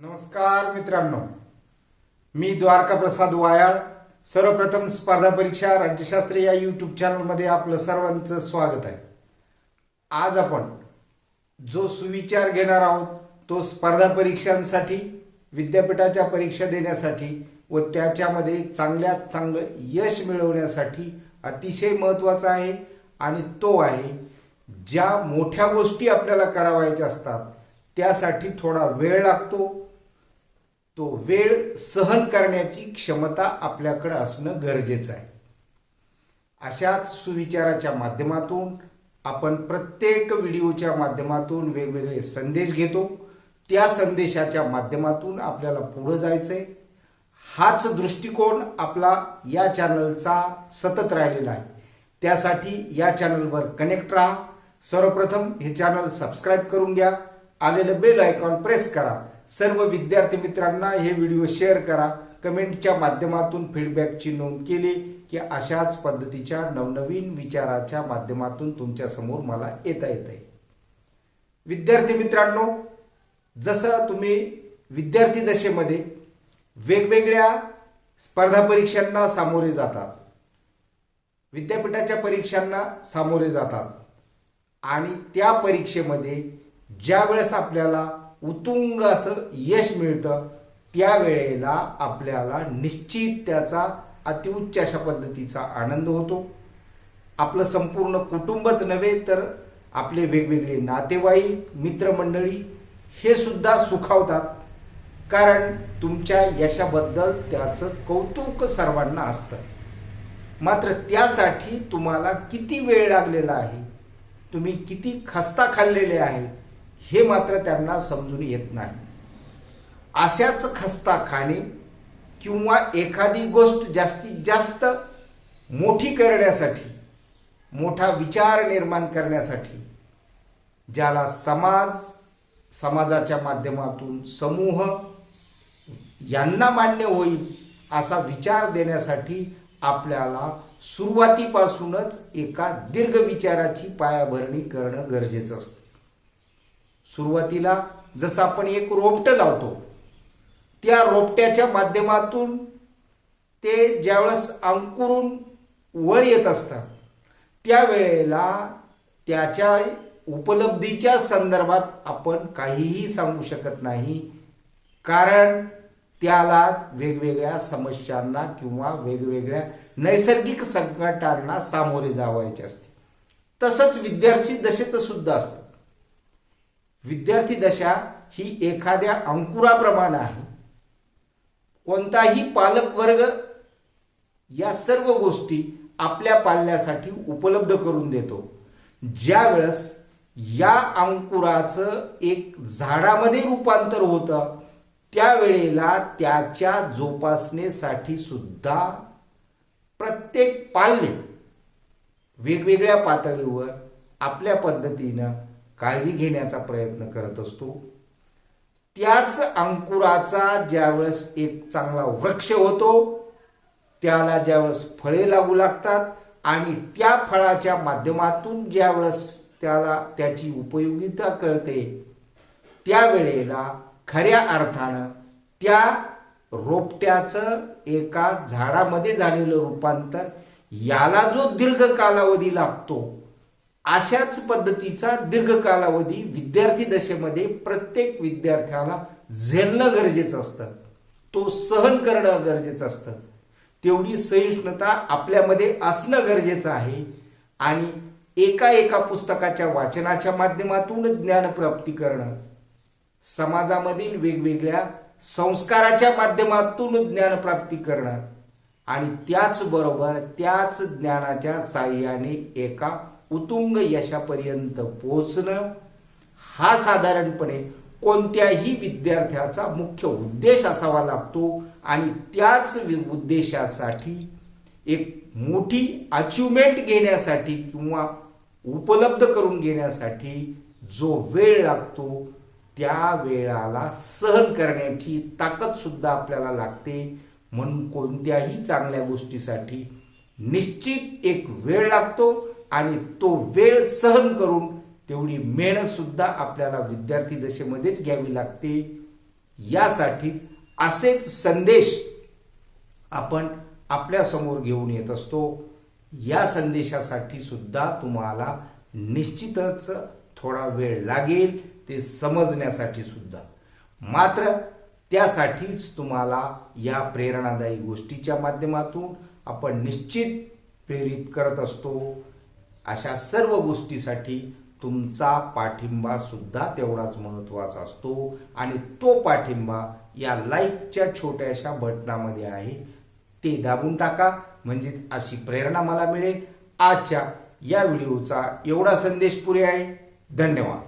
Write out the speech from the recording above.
नमस्कार मित्रांनो. मी द्वारका प्रसाद वायाळ. सर्वप्रथम स्पर्धा परीक्षा राज्यशास्त्र या यूट्यूब चॅनलमध्ये आपलं सर्वांचं स्वागत आहे. आज आपण जो सुविचार घेणार आहोत तो स्पर्धा परीक्षांसाठी विद्यापीठाच्या परीक्षा देण्यासाठी व त्याच्यामध्ये चांगल्यात चांगलं यश मिळवण्यासाठी अतिशय महत्त्वाचा आहे आणि तो आहे ज्या मोठ्या गोष्टी आपल्याला करावायच्या असतात त्यासाठी थोडा वेळ लागतो. तो वेळ सहन करण्याची क्षमता आपल्याकडे असणं गरजेचं आहे. अशाच सुविचाराच्या माध्यमातून आपण प्रत्येक व्हिडिओच्या माध्यमातून वेगवेगळे संदेश घेतो. त्या संदेशाच्या माध्यमातून आपल्याला पुढं जायचं आहे हाच दृष्टिकोन आपला या चॅनलचा सतत राहिलेला आहे. त्यासाठी या चॅनलवर कनेक्ट राहा. सर्वप्रथम हे चॅनल सबस्क्राईब करून घ्या. आलेलं बेल आयकॉन प्रेस करा. सर्व विद्यार्थी मित्रांना हे व्हिडिओ शेअर करा. कमेंटच्या माध्यमातून फीडबॅकची नोंद केली की अशाच पद्धतीच्या नवनवीन विचाराच्या माध्यमातून तुमच्यासमोर मला येता येत आहे विद्यार्थी मित्रांनो जसं तुम्ही विद्यार्थी दशेमध्ये वेगवेगळ्या स्पर्धा परीक्षांना सामोरे जातात विद्यापीठाच्या परीक्षांना सामोरे जातात आणि त्या परीक्षेमध्ये ज्या वेळेस आपल्याला उत्तुंग असं यश मिळतं त्यावेळेला आपल्याला निश्चित त्याचा अतिउच्च अशा पद्धतीचा आनंद होतो. आपलं संपूर्ण कुटुंबच नव्हे तर आपले वेगवेगळे नातेवाईक मित्रमंडळी हे सुद्धा सुखावतात. कारण तुमच्या यशाबद्दल त्याचं कौतुक सर्वांना असतं. मात्र त्यासाठी तुम्हाला किती वेळ लागलेला आहे? तुम्ही किती खस्ता खाल्लेले आहेत? हे मात्र त्यांना समजून येत नाही. अशाच खस्ता खाणे किंवा एखादी गोष्ट जास्तीत जास्त मोठी करण्यासाठी मोठा विचार निर्माण करण्यासाठी ज्याला समाज समाजाच्या माध्यमातून समूह यांना मान्य होईल असा विचार देण्यासाठी आपल्याला सुरुवातीपासूनच एका दीर्घ विचाराची पायाभरणी करणं गरजेचं असतं. सुरुवातीला जसं आपण एक रोपटं लावतो त्या रोपट्याच्या माध्यमातून ते ज्यावेळेस अंकुरून वर येत असतात त्यावेळेला त्याच्या उपलब्धीच्या संदर्भात आपण काहीही सांगू शकत नाही. कारण त्याला वेगवेगळ्या समस्यांना किंवा वेगवेगळ्या नैसर्गिक संकटांना सामोरे जावायचे असते. तसंच विद्यार्थी दशेचं सुद्धा असतं. विद्यार्थी दशा ही एखाद्या अंकुराप्रमाणे आहे. कोणताही पालक वर्ग या सर्व गोष्टी आपल्या पाल्यासाठी उपलब्ध करून देतो. ज्या वेळेस या अंकुराचं एक झाडामध्ये रूपांतर होतं त्यावेळेला त्याच्या जोपासनेसाठी सुद्धा प्रत्येक पाल्य वेगवेगळ्या पातळीवर आपल्या पद्धतीनं काळजी घेण्याचा प्रयत्न करत असतो. त्याच अंकुराचा ज्यावेळेस एक चांगला वृक्ष होतो त्याला ज्यावेळेस फळे लागू लागतात आणि त्या फळाच्या माध्यमातून ज्यावेळेस त्याला त्याची उपयोगिता कळते त्यावेळेला खऱ्या अर्थानं त्या रोपट्याचं एका झाडामध्ये झालेलं रूपांतर याला जो दीर्घ कालावधी लागतो अशाच पद्धतीचा दीर्घ कालावधी विद्यार्थी दशेमध्ये प्रत्येक विद्यार्थ्याला झेलणं गरजेचं असतं. तो सहन करणं गरजेचं असतं. तेवढी सहिष्णुता आपल्यामध्ये असणं गरजेचं आहे आणि एका एका पुस्तकाच्या वाचनाच्या माध्यमातून ज्ञानप्राप्ती करणं. समाजामधील वेगवेगळ्या संस्काराच्या माध्यमातून ज्ञानप्राप्ती करणं आणि त्याचबरोबर त्याच ज्ञानाच्या साह्याने एका उतुंग यशापर्यंत पोहोचणं हा साधारणपणे कोणत्याही विद्यार्थ्याचा मुख्य उद्देश असावा लागतो. आणि त्याच वि- उद्देशासाठी एक मोठी अचिव्हमेंट घेण्यासाठी किंवा उपलब्ध करून घेण्यासाठी जो वेळ लागतो त्या वेळाला सहन करण्याची ताकद सुद्धा आपल्याला लागते. म्हणून कोणत्याही चांगल्या गोष्टीसाठी निश्चित एक वेळ लागतो. आणि तो वेळ सहन करून तेवढी मेहनत सुद्धा आपल्याला विद्यार्थी दशेमध्येच घ्यावी लागते. यासाठीच असेच संदेश आपण आपल्यासमोर घेऊन येत असतो. या संदेशासाठी सुद्धा तुम्हाला निश्चितच थोडा वेळ लागेल ते समजण्यासाठी सुद्धा. मात्र त्यासाठीच तुम्हाला या प्रेरणादायी गोष्टीच्या माध्यमातून आपण निश्चित प्रेरित करत असतो. अशा सर्व गोष्टीसाठी तुमचा पाठिंबा सुद्धा तेवढाच महत्त्वाचा असतो. आणि तो पाठिंबा या लाईकच्या छोट्याशा बटनामध्ये आहे. ते दाबून टाका. म्हणजे अशी प्रेरणा मला मिळेल. आजच्या या व्हिडिओचा एवढा संदेश पुरे आहे. धन्यवाद.